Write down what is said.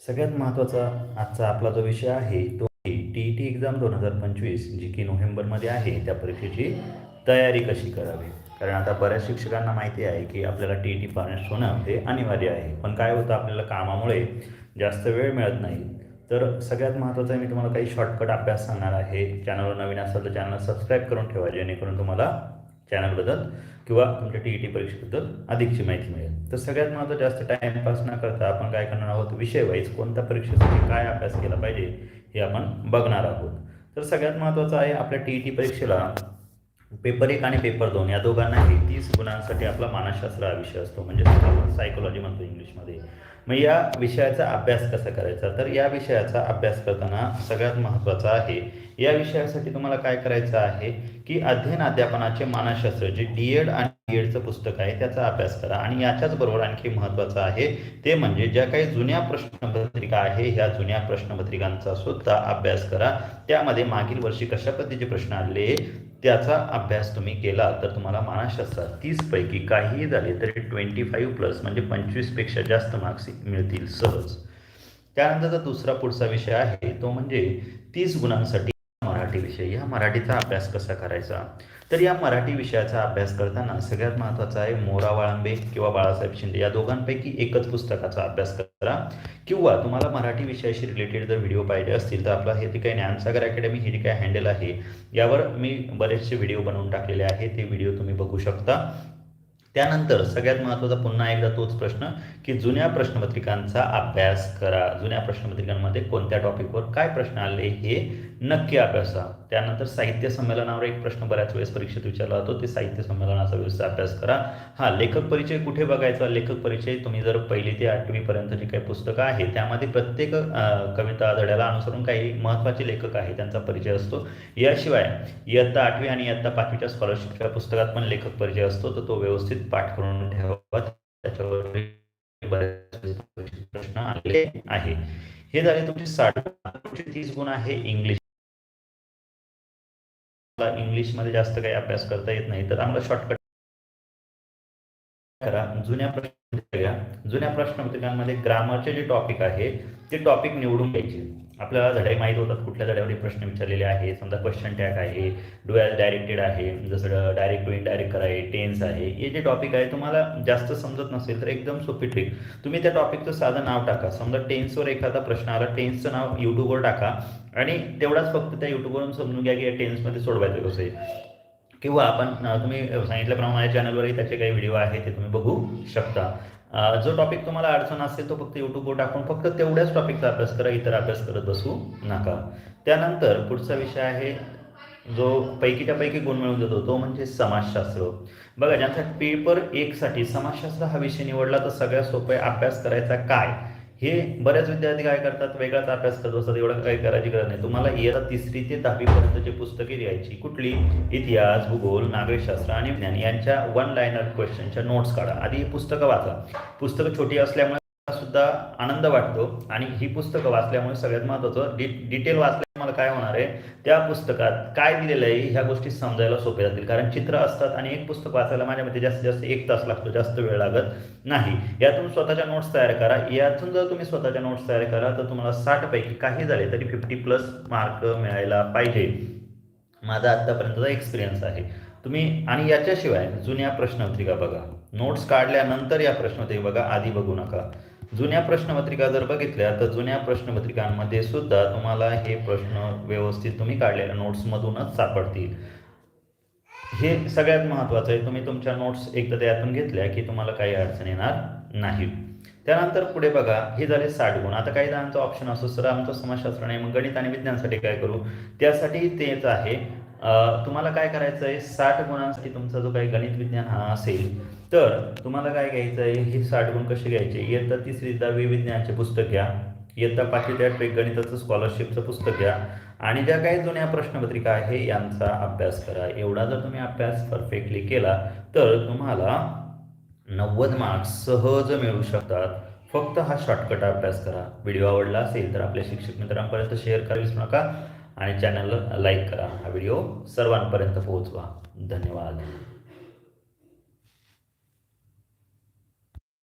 सगळ्यात महत्त्वाचा आजचा आपला जो विषय आहे तो टी ई टी एक्झाम दोन हजार पंचवीस जी की नोव्हेंबरमध्ये आहे. त्या परीक्षेची तयारी कशी करावी? कारण आता बऱ्याच शिक्षकांना माहिती आहे की आपल्याला टी ई टी पास होणं हे अनिवार्य आहे. पण काय होतं आपल्याला कामामुळे जास्त वेळ मिळत नाही. तर सगळ्यात महत्त्वाचं आहे मी तुम्हाला काही शॉर्टकट अभ्यास सांगणार आहे. चॅनलवर नवीन असाल तर चॅनल सबस्क्राईब करून ठेवा जेणेकरून तुम्हाला चॅनलबद्दल किंवा तुमच्या टी ई टी परीक्षेबद्दल अधिकची माहिती मिळेल. तर सगळ्यात महत्त्वाचं जास्त टाईमपास न करता आपण काय करणार आहोत? विषय वाईज कोणत्या परीक्षेसाठी काय अभ्यास केला पाहिजे हे आपण बघणार आहोत. तर सगळ्यात महत्त्वाचं आहे आपल्या टी ई टी परीक्षेला पेपर एक आणि पेपर दोन या दोघांनाही तीस गुणांसाठी आपला मानसशास्त्र हा विषय असतो. म्हणजे आपण सायकोलॉजी म्हणतो इंग्लिशमध्ये. मग या विषयाचा अभ्यास कसा करायचा? तर या विषयाचा अभ्यास करताना सगळ्यात महत्त्वाचा आहे या विषयासाठी तुम्हाला काय करायचं आहे? की अध्ययन अध्यापनाचे मानसशास्त्र जे डी एड आणि एडचं पुस्तक आहे त्याचा अभ्यास करा. आणि याच्याच बरोबर आणखी महत्वाचं आहे ते म्हणजे ज्या काही जुन्या प्रश्नपत्रिका आहे ह्या जुन्या प्रश्नपत्रिकांचा सुद्धा अभ्यास करा. त्यामध्ये मागील वर्षी कशा पद्धतीचे प्रश्न आले त्याचा अभ्यास तुम्ही केला तर तुम्हाला मानसशास्त्रात तीसपैकी काहीही झाले तरी ट्वेंटी फाईव्ह प्लस म्हणजे पंचवीसपेक्षा जास्त मार्क्स मिळतील सहज. त्यानंतरचा दुसरा पुढचा विषय आहे तो म्हणजे तीस गुणांसाठी विषय ह्या मराठीचा अभ्यास कसा करायचा? तर या मराठी विषयाचा अभ्यास करताना सगळ्यात महत्त्वाचा आहे मोरा वाळंबे किंवा बाळासाहेब शिंदे. या दोघांपैकी एकच पुस्तकाचा अभ्यास करा. किंवा तुम्हाला मराठी विषयाशी रिलेटेड जर व्हिडिओ पाहिजे असतील तर आपला हे जे काही ज्ञानसागर अकॅडमी हे जे काही हँडल आहे यावर मी बरेचसे व्हिडिओ बनवून टाकलेले आहे ते व्हिडिओ तुम्ही बघू शकता. त्यानंतर सगळ्यात महत्त्वाचा पुन्हा एकदा तोच प्रश्न की जुन्या प्रश्नपत्रिकांचा अभ्यास करा. जुन्या प्रश्नपत्रिकांमध्ये कोणत्या टॉपिकवर काय प्रश्न आले हे नक्की अभ्यासा त्यानंतर साहित्य संमेलनावर एक प्रश्न बऱ्याच वेळेस परीक्षेत विचारला जातो. ते साहित्य संमेलनाचा व्यवस्थित अभ्यास करा. हा लेखक परिचय कुठे बघायचा? लेखक परिचय तुम्ही जर पहिली ते आठवीपर्यंत जी काही पुस्तकं आहे त्यामध्ये प्रत्येक कविता धड्याला अनुसरून काही महत्त्वाचे लेखक आहे त्यांचा परिचय असतो. याशिवाय इयत्ता आठवी आणि इयत्ता पाचवीच्या स्कॉलरशिपच्या पुस्तकात पण लेखक परिचय असतो. तर तो व्यवस्थित पाठ करून ठेवा. त्याच्यावर बरेच प्रश्न आले आहे हे झाले तुमचे साठ तुमचे तीस गुण आहे इंग्लिश. इंग्लिशमध्ये जास्त काही अभ्यास करता येत नाही तर आम्हाला शॉर्टकट करा. जुन्या प्रश्न जुन्या प्रश्नपत्रिकांमध्ये ग्रामरचे जे टॉपिक आहे ते टॉपिक निवडून घ्यायचे. आपल्याला धडे माहीत होतात कुठल्या धड्यावर प्रश्न विचारलेले आहे समजा क्वेश्चन टॅग आहे डुएल डायरेक्टेड आहे जसं डायरेक्ट टू इनडायरेक्ट आहे टेन्स आहे हे जे टॉपिक आहे तुम्हाला जास्त समजत नसेल तर एकदम सोपी ट्रिक तुम्ही त्या टॉपिकचं साधं नाव टाका. समजा टेन्सवर एखादा प्रश्न आला टेन्सचं नाव यूट्यूबवर टाका. आणि तेवढाच फक्त त्या यूट्यूबवरून समजून घ्या की या टेन्समध्ये सोडवायचं कसं आहे. किंवा आपण तुम्ही सांगितल्याप्रमाणे माझ्या चॅनलवरही त्याचे काही व्हिडिओ आहे ते तुम्ही बघू शकता. जो टॉपिक तुम्हाला अडचण असेल तो फक्त यूट्यूबवर टाकून फक्त तेवढ्याच टॉपिकचा अभ्यास करा इतर अभ्यास करत बसू नका. त्यानंतर पुढचा विषय आहे जो पैकीच्या पैकी गुण मिळून देतो तो म्हणजे समाजशास्त्र. बघा ज्यांचा पेपर एकसाठी समाजशास्त्र हा विषय निवडला तर सगळ्यात सोपं आहे अभ्यास करायचा काय? हे बऱ्याच विद्यार्थी काय करतात? वेगळाच अभ्यास करत असतात एवढं काही करायची गरज नाही. तुम्हाला इयत्ता तिसरी ते दहावीपर्यंतची पुस्तके लिहायची कुठली? इतिहास भूगोल नागरिकशास्त्र आणि विज्ञान यांच्या वन लाईनर क्वेश्चनच्या नोट्स काढा. आधी पुस्तकं वाचा. पुस्तकं छोटी असल्यामुळे सुद्धा आनंद वाटतो आणि ही पुस्तकं वाचल्यामुळे सगळ्यात महत्त्वाचं डि डिटेल वाचल्या तुम्हाला काय होणार आहे? त्या पुस्तकात काय दिलेलं आहे ह्या गोष्टी समजायला सोपे जातील. कारण चित्र असतात आणि एक पुस्तक वाचायला माझ्या मते जास्तीत जास्त एक तास लागतो जास्त वेळ लागत नाही. यातून स्वतःच्या नोट्स तयार करा. यातून जर तुम्ही स्वतःच्या नोट्स तयार करा तर तुम्हाला साठ पैकी काही झाले तरी फिफ्टी प्लस मार्क मिळायला पाहिजे. माझा आत्तापर्यंतचा एक्सपिरियन्स आहे. तुम्ही आणि याच्याशिवाय जुन्या प्रश्नपत्रिका बघा. नोट्स काढल्यानंतर या प्रश्नपत्रिका बघा. आधी बघू नका. जुन्या प्रश्नपत्रिका जर बघितल्या तर जुन्या प्रश्नपत्रिकांमध्ये सुद्धा तुम्हाला हे प्रश्न व्यवस्थित तुम्ही काढलेल्या नोट्समधूनच सापडतील. हे सगळ्यात महत्त्वाचं आहे. तुम्ही तुमच्या नोट्स एकदा त्यातून घेतल्या की तुम्हाला काही अडचण येणार नाही. त्यानंतर पुढे बघा हे झाले साठ गुण. आता काही जणांचा ऑप्शन असतो सर आमचं समाजशास्त्र नाही मग गणित आणि विज्ञानसाठी काय करू? त्यासाठी तेच आहे. तुम्हाला काय करायचं आहे साठ गुणांसाठी तुमचा जो काही गणित विज्ञान हा असेल तर तुम्हाला काय घ्यायचं आहे? हे साठ गुण कसे घ्यायचे? इयत्ता तिसरी दहावी विज्ञानचे पुस्तक घ्या. इयत्ता पाचवी ट्रेक गणिताचं स्कॉलरशिपचं पुस्तक घ्या. आणि ज्या काही जुन्या प्रश्नपत्रिका आहे यांचा अभ्यास करा. एवढा जर तुम्ही अभ्यास परफेक्टली केला तर तुम्हाला नव्वद मार्क्स सहज मिळू शकतात. फक्त हा शॉर्टकट अभ्यास करा. व्हिडिओ आवडला असेल तर आपल्या शिक्षक मित्रांपर्यंत शेअर करावीच नका. आणि चॅनलला लाईक करा. हा व्हिडिओ सर्वांपर्यंत पोहोचवा. धन्यवाद.